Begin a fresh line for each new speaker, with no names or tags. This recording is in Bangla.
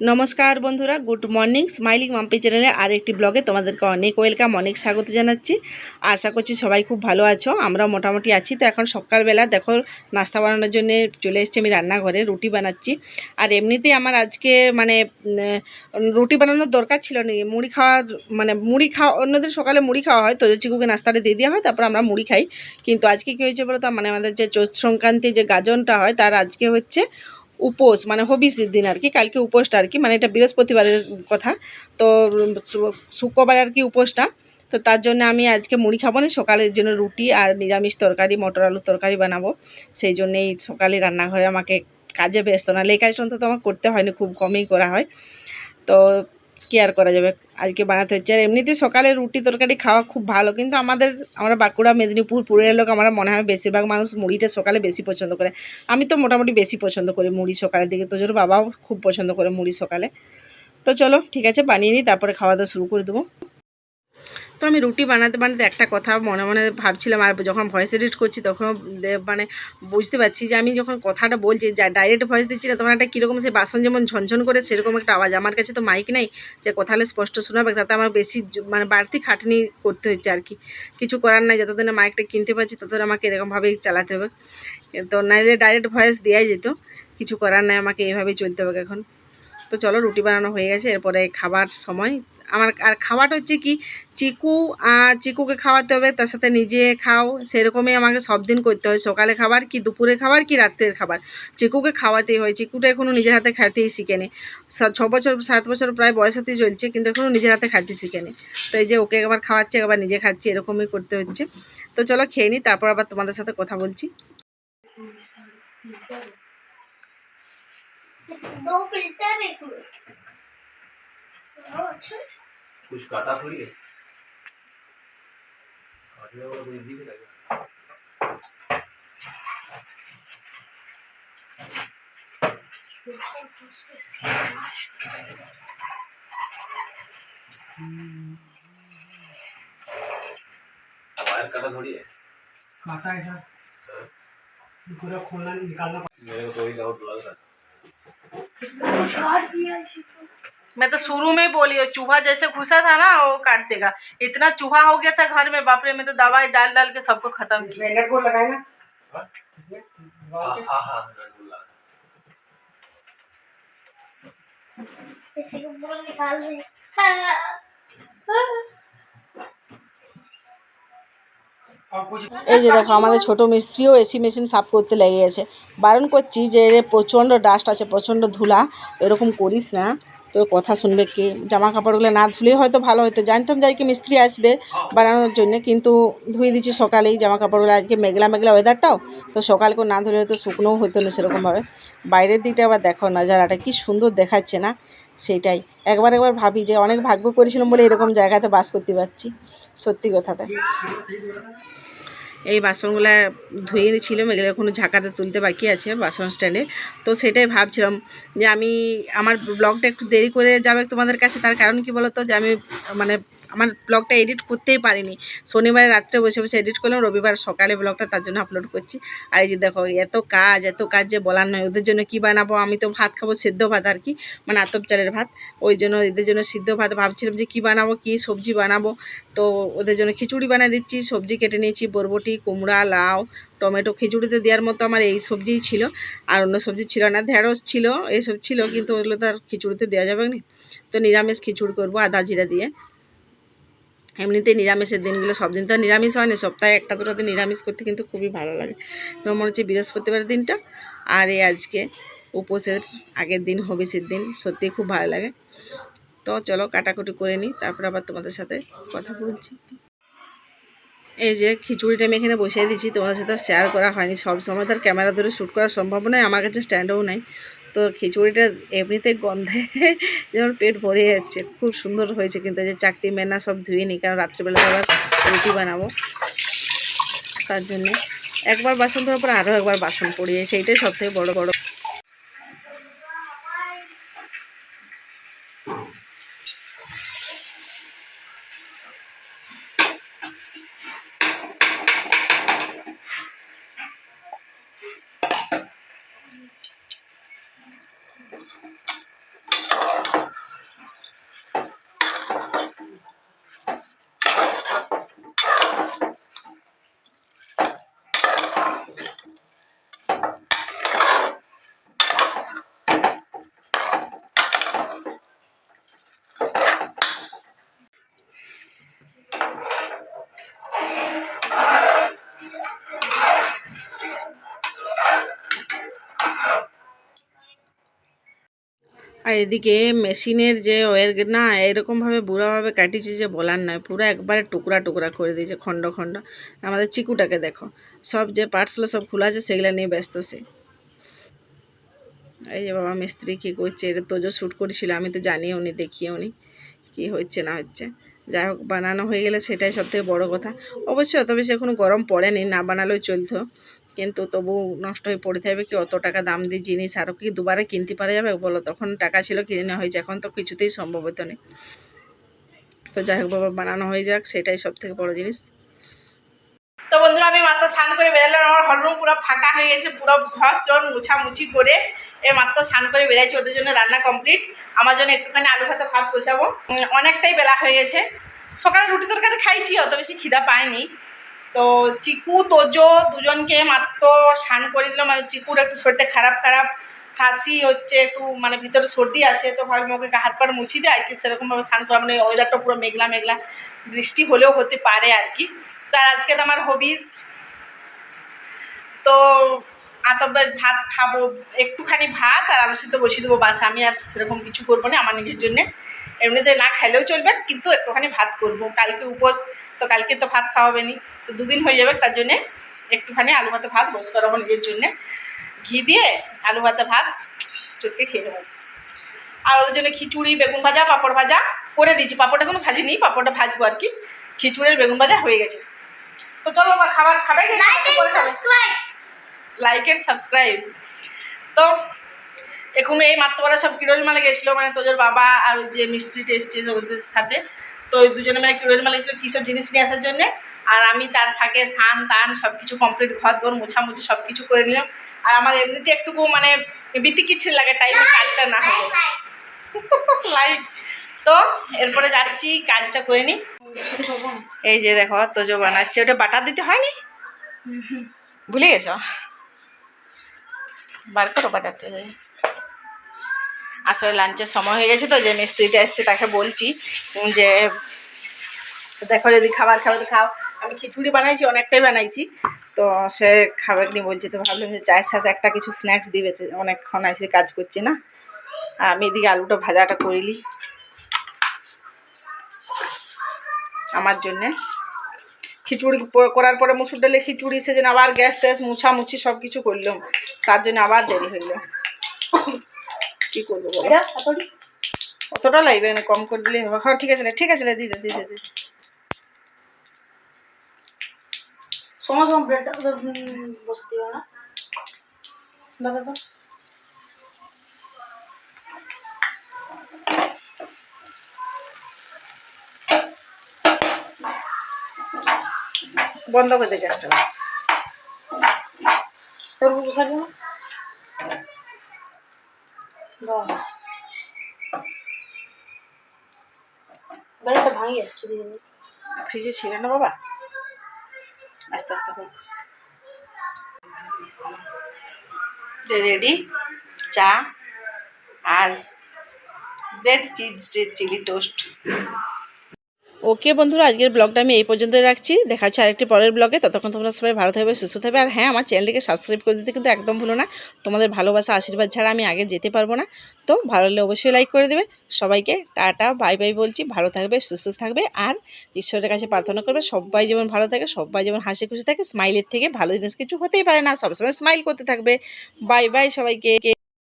নমস্কার বন্ধুরা, গুড মর্নিং, স্মাইলিং মাম্পি চ্যানেলে আর একটি ব্লগে তোমাদেরকে অনেক ওয়েলকাম, অনেক স্বাগত জানাচ্ছি। আশা করছি সবাই খুব ভালো আছো আমরা মোটামুটি আছি। তো এখন সকালবেলা দেখো, নাস্তা বানানোর জন্য চলে এসেছি আমি রান্নাঘরে, রুটি বানাচ্ছি। আর এমনিতেই আমার আজকে মানে রুটি বানানোর দরকার ছিল না, মুড়ি খাওয়ার মানে মুড়ি খাওয়া, অন্যদের সকালে মুড়ি খাওয়া হয়, তো চিকুকে নাস্তাটা দিয়ে দেওয়া হয়, তারপর আমরা মুড়ি খাই। কিন্তু আজকে কী হয়েছে বলো তো মানে আমাদের যে চৈত সংক্রান্তি যে গাজনটা হয়, তার আজকে হচ্ছে উপোস মানে হবিসের দিন আর কি কালকে উপোসটা আর কি মানে এটা বৃহস্পতিবারের কথা। তো শুক্রবার আর কি উপোসটা। তো তার জন্য আমি আজকে মুড়ি খাব না, সকালের জন্য রুটি আর নিরামিষ তরকারি, মটর আলুর তরকারি বানাবো। সেই জন্যেই সকালে রান্নাঘরে আমাকে কাজে ব্যস্ত না। এই কাজটা অন্তত আমার করতে হয়নি খুব কমই করা হয়। তো কি আর করা যাবে। আজকে বানাতে হচ্ছে। আর এমনিতে সকালে রুটি তরকারি খাওয়া খুব ভালো, কিন্তু আমাদের, আমরা বাঁকুড়া, মেদিনীপুর, পুরুলিয়ার লোক, আমার মনে হয় বেশিরভাগ মানুষ মুড়িটা সকালে বেশি পছন্দ করে। আমি তো মোটামুটি বেশি পছন্দ করি মুড়ি সকালের দিকে। তো জোর বাবাও খুব পছন্দ করে মুড়ি সকালে। তো চলো, ঠিক আছে, বানিয়ে নিই, তারপরে খাওয়া দাওয়া শুরু করে দেবো। তো আমি রুটি বানাতে বানাতে একটা কথা মনে মনে ভাবছিলাম, আর যখন ভয়েস এডিট করছি তখন মানে বুঝতে পারছি যে আমি যখন কথাটা বলছি, যা ডাইরেক্ট ভয়েস দিচ্ছি না, তখন একটা কীরকম সে বাসন যেমন ঝনঝন করে সেরকম একটা আওয়াজ। আমার কাছে তো মাইক নাই, যে কথা হলে স্পষ্ট শোনাবে, তাতে আমার বেশি মানে বাড়তি খাটনি করতে হচ্ছে আর কি। কিছু করার নাই, যতদিনে মাইকটা কিনতে পারছি, ততদিন আমাকে এরকমভাবেই চালাতে হবে। তো নাইলে ডাইরেক্ট ভয়েস দেওয়াই যেত, কিছু করার নাই, আমাকে এইভাবেই চলতে হবে এখন। তো চলো রুটি বানানো হয়ে গেছে, এরপরে খাবার সময় আমার আর খাওয়াটা হচ্ছে কি চিকু আহ, চিকুকে খাওয়াতে হবে তার সাথে নিজে খাও সেরকমই আমাকে সব দিন করতে হয় সকালে খাবার কি দুপুরে খাবার কি রাত্রের খাবার চিকুকে খাওয়াতেই হয় চিকুটা এখনও নিজের হাতে খাইতেই শিখেনি ছ বছর সাত বছর প্রায় বয়স হতেই চলছে কিন্তু এখনও নিজের হাতে খাইতে শিখেনি তো এই যে ওকে একবার খাওয়াচ্ছে একবার নিজে খাচ্ছি এরকমই করতে হচ্ছে তো চলো খেয়ে নিই তারপর আবার তোমাদের সাথে কথা বলছি
दो फिल्टर है इसमें हाँ, अच्छा है।
कुछ काटा थोड़ी है। काटने वाला कोई दिख रहा वायर काटा थोड़ी है।
काटा है सर। पूरा खोलना निकालना
मेरे को तो ही डाउट लग रहा था।
काट दिया इसी को।
मैं तो शुरू में ही बोली वो चूहा जैसे घुसा था ना वो काट देगा इतना चूहा हो गया था घर में बाप रे मैं तो दवाई डाल डाल के सबको खत्म किया
इसमें नेट बोर्ड लगाए ना
हाँ?
इसमें
हाँ
दीवार पे
हाँ हाँ रन लगा
इसी को बोल निकाल दे हाँ, हाँ।
और कुछ
এই যে দেখো আমাদের ছোট মিস্ত্রিও এসি মেশিন সাফ করতে লেগে গেছে বারণ করছি যে এর প্রচণ্ড ডাস্ট আছে প্রচণ্ড ধুলা এরকম করিস না তো কথা শুনবে কে? জামা কাপড়গুলো না ধুলেই হয়তো ভালো হতো। জানতাম যে আজকে মিস্ত্রি আসবে বানানোর জন্য, কিন্তু ধুয়ে দিচ্ছি সকালেই জামা কাপড়গুলো আজকে মেঘলা মেঘলা ওয়েদারটাও তো সকাল করে না ধুলে হয়তো শুকনোও হতো না সেরকমভাবে। বাইরের দিকটা আবার দেখো নাজারাটা, কি সুন্দর দেখাচ্ছে না? সেইটাই। একবার একবার ভাবি যে অনেক ভাগ্য করেছিলাম বলে এরকম জায়গাতে বাস করতে পারছি। সত্যি কথাটা। এই বাসনগুলো ধুয়ে নিয়েছিলাম, এগুলো এখনও ঝাঁকাতে তুলতে বাকি আছে বাসন স্ট্যান্ডে। তো সেটাই ভাবছিলাম যে আমি, আমার ব্লগটা একটু দেরি করে যাবে তোমাদের কাছে, তার কারণ কি বলো তো যে আমি মানে আমার ব্লগটা এডিট করতেই পারিনি। শনিবার রাত্রে বসে বসে এডিট করলাম, রবিবার সকালে ব্লগটা তার জন্য আপলোড করছি। আর এই যে দেখো, এত কাজ এত কাজ যে বলার নয়, ওদের জন্য কি বানাবো? আমি তো ভাত খাব, সেদ্ধ ভাত আর কি মানে আতপ চালের ভাত। ওই জন্য এদের জন্য সিদ্ধ ভাত ভাবছিলাম যে কি বানাবো, কি সবজি বানাবো। তো ওদের জন্য খিচুড়ি বানিয়ে দিচ্ছি, সবজি কেটে নিয়েছি, বরবটি, কুমড়া, লাউ, টমেটো, খিচুড়িতে দেওয়ার মতো আমার এই সবজিই ছিল। আর অন্য সবজি ছিল না, ঢেঁড়স ছিল, এসব ছিল, কিন্তু ওগুলো তো আর খিচুড়িতে দেওয়া যাবে না। তো নিরামিষ খিচুড়ি করব আদা জিরা দিয়ে। এমনিতেই নিরামিষের দিনগুলো, সব দিন তো নিরামিষ হয় না, সপ্তাহে একটা দুটোতে নিরামিষ করতে কিন্তু খুবই ভালো লাগে। তো মনে হচ্ছে বৃহস্পতিবার দিনটা আর এই আজকে উপোসের আগের দিন হবিষের দিন, সত্যিই খুব ভালো লাগে। তো চলো কাটাকুটি করে নিই, তারপর আবার তোমাদের সাথে কথা বলছি। এই যে খিচুড়িটা আমি এখানে বসিয়ে দিচ্ছি তোমাদের সাথে শেয়ার করা হয়নি। সব সময় তার ক্যামেরা ধরে শ্যুট করা সম্ভব নয়, আমার কাছে স্ট্যান্ডও নাই। তো খিচুড়িটা এমনিতে গন্ধে যেমন পেট ভরে যাচ্ছে। খুব সুন্দর হয়েছে কিন্তু যে চাকতি মেনা সব ধুয়ে নিই, কারণ রাত্রিবেলা আবার রুটি বানাবো। তার জন্য একবার বাসন ধোয়ার পর আরও একবার বাসন পড়িয়ে, সেইটাই সবথেকে বড়ো বড়ো। আর এদিকে মেশিনের যে ওয়ের না এরকমভাবে বুড়াভাবে কাটিয়েছে যে বলার নয়, পুরো একবারে টুকরা টুকরা করে দিয়েছে খণ্ড খণ্ড আমাদের চিকুটাকে দেখো, সব যে পার্টসগুলো সব খোলা আছে, সেগুলো নিয়ে ব্যস্ত সে। এই যে বাবা, মিস্ত্রি কী করছে? এটা তোজো শ্যুট করেছিল, আমি তো জানিও নি, দেখিও নি, কী হচ্ছে না হচ্ছে। যাই হোক, বানানো হয়ে গেলে সেটাই সব থেকে বড়ো কথা। অবশ্যই অত বেশি এখনও গরম পড়েনি, না বানালেও চলতো। কিন্তু তবু নষ্ট হয়ে পড়ে থাকবে কি অত টাকা দাম দিয়ে জিনিস আরও কি দুবারে কিনতে পারা যাবে বলো? তখন টাকা ছিল কিনে নেওয়া হয়েছে, এখন তো কিছুতেই সম্ভব হতো না। তো যাই হোক বাবা, বানানো হয়ে যাক, সেটাই সব থেকে বড় জিনিস। তো বন্ধুরা, আমি মাত্র স্নান করে বেরোলাম, আমার হলরুম পুরো ফাঁকা হয়ে গেছে, পুরো ঘর জন মুছামুছি করে এ মাত্র স্নান করে বেরিয়েছি ওদের জন্য রান্না কমপ্লিট আমার জন্য একটুখানি আলু ভাতে ভাত বসাবো। অনেকটাই বেলা হয়ে গেছে। সকালে রুটি তরকারি খাইছি, অত বেশি খিদা পাইনি। তো চিকু, তোজো দুজনকে মাত্র স্নান করে দিলাম মানে চিকুর একটু শরীরটা খারাপ খারাপ। কাশি হচ্ছে একটু মানে ভিতরে সর্দি আছে, তো ভাবলাম ওকে হাত পাড় মুছি দেয় আর কি সেরকমভাবে স্নান করা মানে ওয়েদারটা পুরো মেঘলা মেঘলা। বৃষ্টি হলেও হতে পারে আর কি তার আজকে তো আমার হবিস তো আতবের ভাত খাব, একটুখানি ভাত আর আলু সিদ্ধ বসিয়ে দেবো। বাস আমি আর সেরকম কিছু করব না আমার নিজের জন্যে। এমনিতে না খেলেও চলবে, কিন্তু একটুখানি ভাত করব। কালকে উপোস, তো কালকে তো ভাত খাওয়াবে নি। তো দুদিন হয়ে যাবে তার জন্যে একটুখানি আলু ভাতে ভাত বস করাবো নিজের জন্যে। ঘি দিয়ে আলু ভাতে ভাত চটকে খেয়ে নেব। আর ওদের জন্য খিচুড়ি বেগুন ভাজা পাঁপড় ভাজা করে দিয়েছি। পাঁপড়টা কোনো ভাজি ভাজিনি পাঁপড়টা ভাজবো আর কি। খিচুড়ির বেগুন ভাজা হয়ে গেছে। তো চলো আমার খাবার খাবে?
লাইক
করে
সাবস্ক্রাইব
লাইক অ্যান্ড সাবস্ক্রাইব তো এখন এই মাত্র ওরা সব কিরোরি মালে গেছিল মানে তোদের বাবা আর যে মিস্ত্রিটা এসছে ওদের সাথে। তো ওই দুজনে মানে কিরোল মালে গেছিল কী সব জিনিস নিয়ে আসার জন্যে? আর আমি তার ফাঁকে সান তান সব কিছু কমপ্লিট ঘর দোর মোছামুছি সব কিছু করে নিলাম। আর আমার এমনিতে একটুকু মানে বিতিকিচ্ছিল লাগে টাইমে কাজটা না হবে লাইক তো এরপরে যাচ্ছি কাজটা করে নিই। এই যে দেখো তোজো বানাচ্ছে। ওটা বাটার দিতে হয়নি? ভুলে গেছো? বার করো বাটারটা আসলে লাঞ্চের সময় হয়ে গেছে তো যে মিস্ত্রিটা এসছে তাকে বলছি যে দেখো যদি খাবার খাবে তো খাও। আমি খিচুড়ি বানাইছি অনেকটাই বানাইছি। তো সে খাবার নিয়ে বলছে তো ভাবলাম যে চায়ের সাথে একটা কিছু স্ন্যাক্স দিবে অনেকক্ষণ এসে কাজ করছে না। আর আমি এদিকে আলুটা ভাজাটা করিলি আমার জন্যে। খিচুড়ি করার পরে মুসুর ডালে খিচুড়ি সে সেজন্য আবার গ্যাস ট্যাস মুছামুছি সব কিছু করলাম। তার জন্য আবার দেরি হইল। কি করব অতটা লাগবে না কম করে দিলে হ্যাঁ ঠিক আছে না ঠিক আছে না দিদি দিদে দিদে।
সময় সময় ব্রেডটা ওদের বসে দিও না। দাদা তো?
বন্ধ করে দে গ্যাসটা, বাস।
তোর বসে দিও বাস। ব্রেডটা ভাঙি যাচ্ছে
ফ্রিজে ছিল না বাবা? আস্তে হোক। রেডি চা আর bread cheese chilli toast okay বন্ধুরা, আজকের ব্লগটা আমি এই পর্যন্ত রাখছি। দেখা হচ্ছে আরেকটি পরের ব্লগে। ততক্ষণ তোমরা সবাই ভালো থাকবে, সুস্থ থাকবে। আর হ্যাঁ আমার চ্যানেলটিকে সাবস্ক্রাইব করে দিতে কিন্তু একদম ভুলো না। তোমাদের ভালোবাসা, আশীর্বাদ ছাড়া আমি আগে যেতে পারব না। তো ভালো লাগলে অবশ্যই লাইক করে দেবে। সবাইকে টাটা বাই বাই বলছি। ভালো থাকবে, সুস্থ থাকবে। আর ঈশ্বরের কাছে প্রার্থনা করবে, সবাই যেমন ভালো থাকে, সবাই যেমন হাসি খুশি থাকে স্মাইলের থেকে ভালো জিনিস কিছু হতেই পারে না। সবসময় স্মাইল করতে থাকবে। বাই বাই সবাইকে।